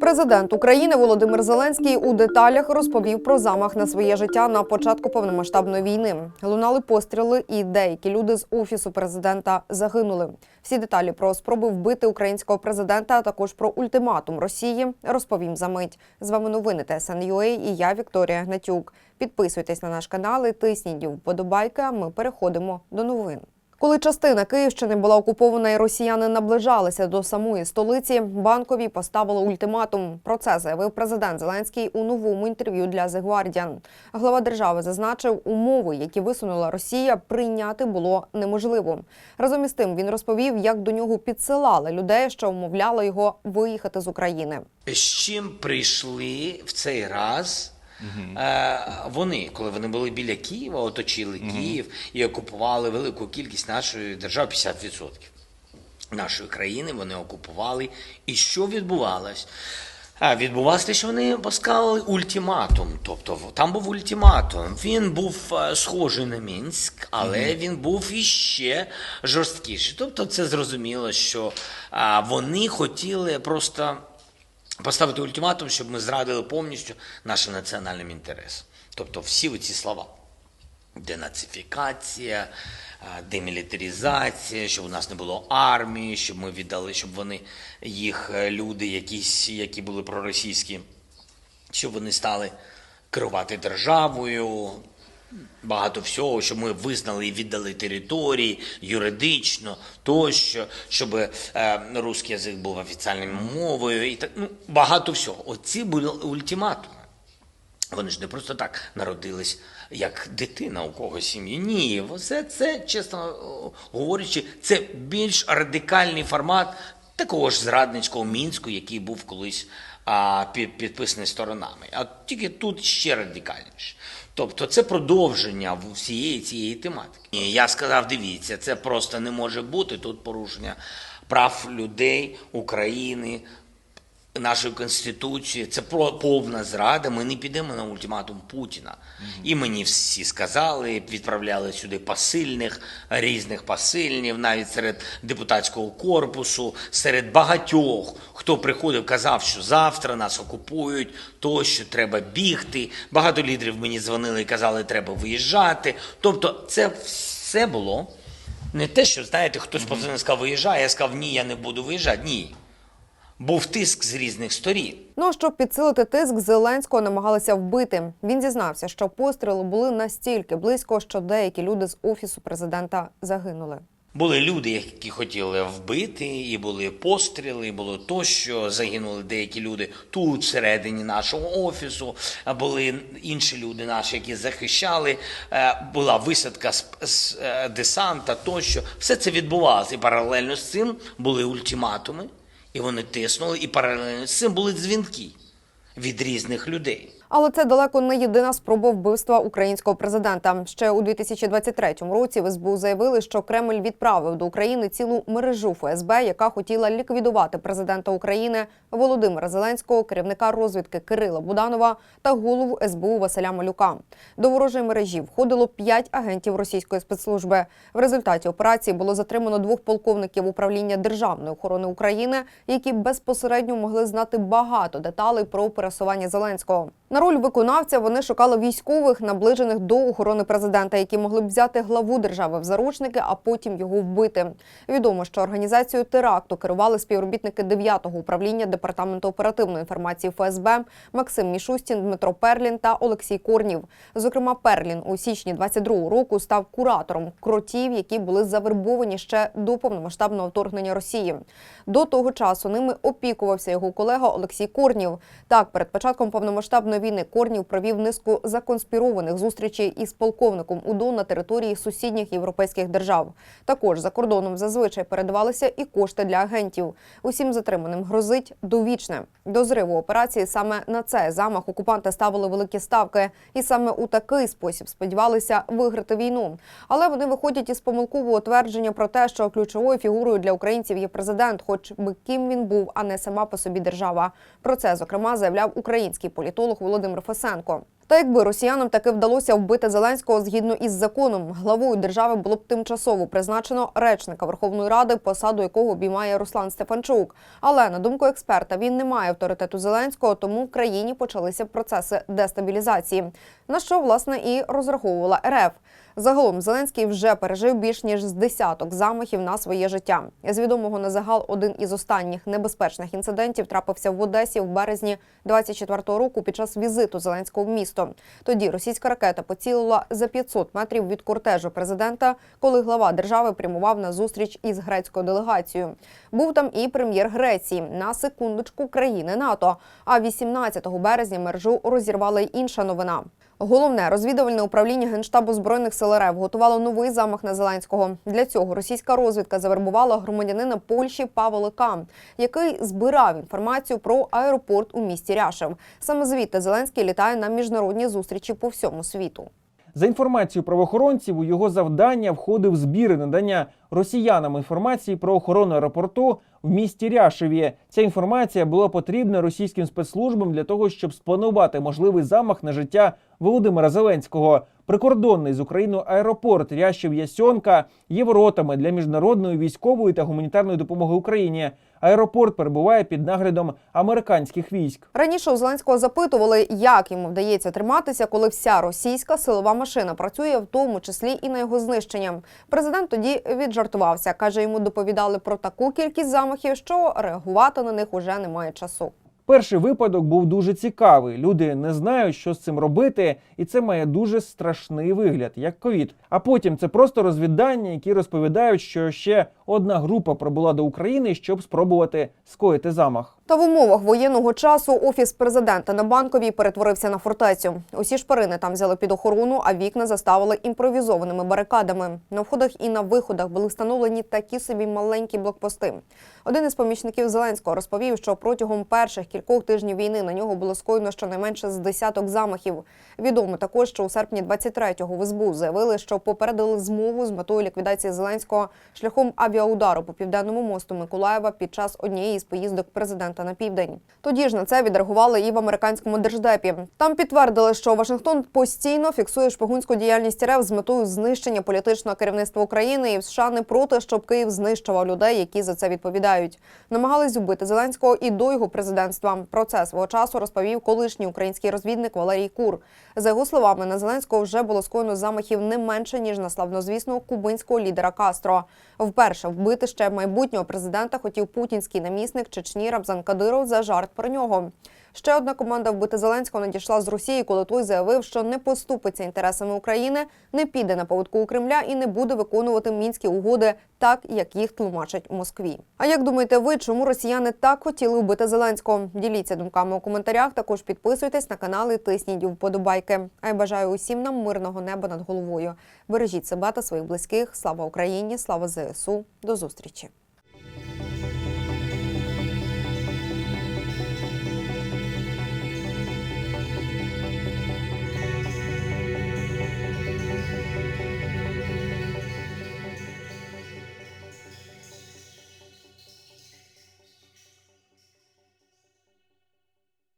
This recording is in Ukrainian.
Президент України Володимир Зеленський у деталях розповів про замах на своє життя на початку повномасштабної війни. Лунали постріли, і деякі люди з офісу президента загинули. Всі деталі про спроби вбити українського президента, а також про ультиматум Росії розповім за мить. З вами новини ТСН.UA і я Вікторія Гнатюк. Підписуйтесь на наш канал і тисніть вподобайки. а Ми переходимо до новин. Коли частина Київщини була окупована і росіяни наближалися до самої столиці, банкові поставили ультиматум. Про це заявив президент Зеленський у новому інтерв'ю для The Guardian. Глава держави зазначив, умови, які висунула Росія, прийняти було неможливо. Разом із тим він розповів, як до нього підсилали людей, що вмовляли його виїхати з України. З чим прийшли в цей раз е, вони, коли вони були біля Києва, оточили Київ і окупували велику кількість нашої держави, 50% нашої країни, вони окупували. І що відбувалось? А, відбувалося те, що вони поставили ультиматум. Тобто там був ультиматум. Він був е, схожий на Мінськ, але він був іще жорсткіший. Тобто, це зрозуміло, що вони хотіли просто поставити ультиматум, щоб ми зрадили повністю нашим національним інтересам. Тобто всі ці слова. Денацифікація, а, демілітаризація, щоб у нас не було армії, щоб ми віддали, щоб вони, їх е, люди, якісь, які були проросійські, щоб вони стали керувати державою, багато всього, щоб ми визнали і віддали території юридично, тощо, щоб е, русський язик був офіціальною мовою, і так ну багато всього. Оці були ультиматуми. Вони ж не просто так народились як дитина у когось сім'ї. Ні, все це, чесно говорячи, це більш радикальний формат такого ж зрадницького мінську, який був колись а, під, підписаний сторонами. А тільки тут ще радикальніше. Тобто це продовження всієї цієї тематики. Я сказав: дивіться, це просто не може бути тут порушення прав людей, України, нашої конституції. Це про повна зрада. Ми не підемо на ультиматум Путіна. І мені всі сказали, відправляли сюди посильних, різних посильнів, навіть серед депутатського корпусу, серед багатьох, хто приходив, казав, що завтра нас окупують, то що треба бігти. Багато лідерів мені дзвонили і казали, треба виїжджати. Тобто, це все було. Не те, що знаєте, хтось mm сказав, виїжджай, я сказав, ні, я не буду виїжджати. Ні. Був тиск з різних сторін. Ну а щоб підсилити тиск, Зеленського намагалися вбити. Він зізнався, що постріли були настільки близько, що деякі люди з офісу президента загинули. Були люди, які хотіли вбити, і були постріли, і було то, що загинули деякі люди тут, всередині нашого офісу. Були інші люди наші, які захищали. Е, Була висадка з, з е, десанта, тощо. Все це відбувалося. І паралельно з цим були ультиматуми, і вони тиснули, і паралельно з цим були дзвінки від різних людей. Але це далеко не єдина спроба вбивства українського президента. Ще у 2023 році в СБУ заявили, що Кремль відправив до України цілу мережу ФСБ, яка хотіла ліквідувати президента України Володимира Зеленського, керівника розвідки Кирила Буданова та голову СБУ Василя Малюка. До ворожої мережі входило п'ять агентів російської спецслужби. В результаті операції було затримано двох полковників управління державної охорони України, які безпосередньо могли знати багато деталей про пересування Зеленського. На роль виконавця вони шукали військових, наближених до охорони президента, які могли б взяти главу держави в заручники, а потім його вбити. Відомо, що організацією теракту керували співробітники 9-го управління департаменту оперативної інформації ФСБ Максим Мішустін, Дмитро Перлін та Олексій Корнів. Зокрема, Перлін у січні 22-го року став куратором кротів, які були завербовані ще до повномасштабного вторгнення Росії. До того часу ними опікувався його колега Олексій Корнів. Так, перед початком повномасштабної війни Корнів провів низку законспірованих зустрічей із полковником УДО на території сусідніх європейських держав. Також за кордоном зазвичай передавалися і кошти для агентів. Усім затриманим грозить довічне. До зриву операції саме на цей замах окупанти ставили великі ставки, і саме у такий спосіб сподівалися виграти війну. Але вони виходять із помилкового твердження про те, що ключовою фігурою для українців є президент, хоч би ким він був, а не сама по собі держава. Про це зокрема заявляв український політолог Володимир Фесенко. Та якби росіянам таки вдалося вбити Зеленського згідно із законом, главою держави було б тимчасово призначено речника Верховної Ради, посаду якого обіймає Руслан Стефанчук. Але на думку експерта, він не має авторитету Зеленського, тому в країні почалися процеси дестабілізації, на що власне і розраховувала РФ. Загалом Зеленський вже пережив більш ніж з десяток замахів на своє життя. З відомого на загал один із останніх небезпечних інцидентів трапився в Одесі в березні 24-го року під час візиту Зеленського в місто. Тоді російська ракета поцілила за 500 метрів від кортежу президента, коли глава держави прямував на зустріч із грецькою делегацією. Був там і прем'єр Греції на секундочку країни НАТО. А 18 березня мережу розірвала й інша новина. Головне розвідувальне управління Генштабу збройних сил РФ готувало новий замах на Зеленського. Для цього російська розвідка завербувала громадянина Польщі Павла К., який збирав інформацію про аеропорт у місті Ряшев. Саме звідти Зеленський літає на міжнародні зустрічі по всьому світу. За інформацією правоохоронців, у його завдання входив збір і надання росіянам інформації про охорону аеропорту в місті Ряшеві. Ця інформація була потрібна російським спецслужбам для того, щоб спланувати можливий замах на життя Володимира Зеленського. Прикордонний з Україною аеропорт Рящев Ясьонка є воротами для міжнародної військової та гуманітарної допомоги Україні. Аеропорт перебуває під наглядом американських військ. Раніше у Зеленського запитували, як йому вдається триматися, коли вся російська силова машина працює, в тому числі і на його знищення. Президент тоді віджартувався. каже, йому доповідали про таку кількість замахів, що реагувати на них уже немає часу. Перший випадок був дуже цікавий. Люди не знають, що з цим робити, і це має дуже страшний вигляд, як ковід. А потім це просто розвідання, які розповідають, що ще одна група прибула до України, щоб спробувати скоїти замах. Та в умовах воєнного часу офіс президента на банковій перетворився на фортецю. Усі шпарини там взяли під охорону, а вікна заставили імпровізованими барикадами. На входах і на виходах були встановлені такі собі маленькі блокпости. Один із помічників Зеленського розповів, що протягом перших кількох тижнів війни на нього було скоєно щонайменше з десяток замахів. Відомо також, що у серпні 23-го в СБУ заявили, що попередили змову з метою ліквідації Зеленського шляхом авіаудару по південному мосту Миколаєва під час однієї з поїздок президента на південь. Тоді ж на це відреагували і в американському держдепі. Там підтвердили, що Вашингтон постійно фіксує шпигунську діяльність РФ з метою знищення політичного керівництва України і в США не проти, щоб Київ знищував людей, які за це відповідають. Намагались вбити Зеленського і до його президентства. Про це свого часу розповів колишній український розвідник Валерій Кур. За його словами, на Зеленського вже було скоєно замахів не менше ніж на славнозвісного кубинського лідера Кастро. Вперше вбити ще майбутнього президента хотів путінський намісник Чечні Рамзан Кадиров за жарт про нього. Ще одна команда вбити Зеленського надійшла з Росії, коли той заявив, що не поступиться інтересами України, не піде на поводку у Кремля і не буде виконувати мінські угоди так, як їх тлумачать у Москві. А як думаєте ви, чому росіяни так хотіли вбити Зеленського? Діліться думками у коментарях. Також підписуйтесь на канал і тисніть вподобайки. А я бажаю усім нам мирного неба над головою. Бережіть себе та своїх близьких. Слава Україні! Слава ЗСУ! До зустрічі!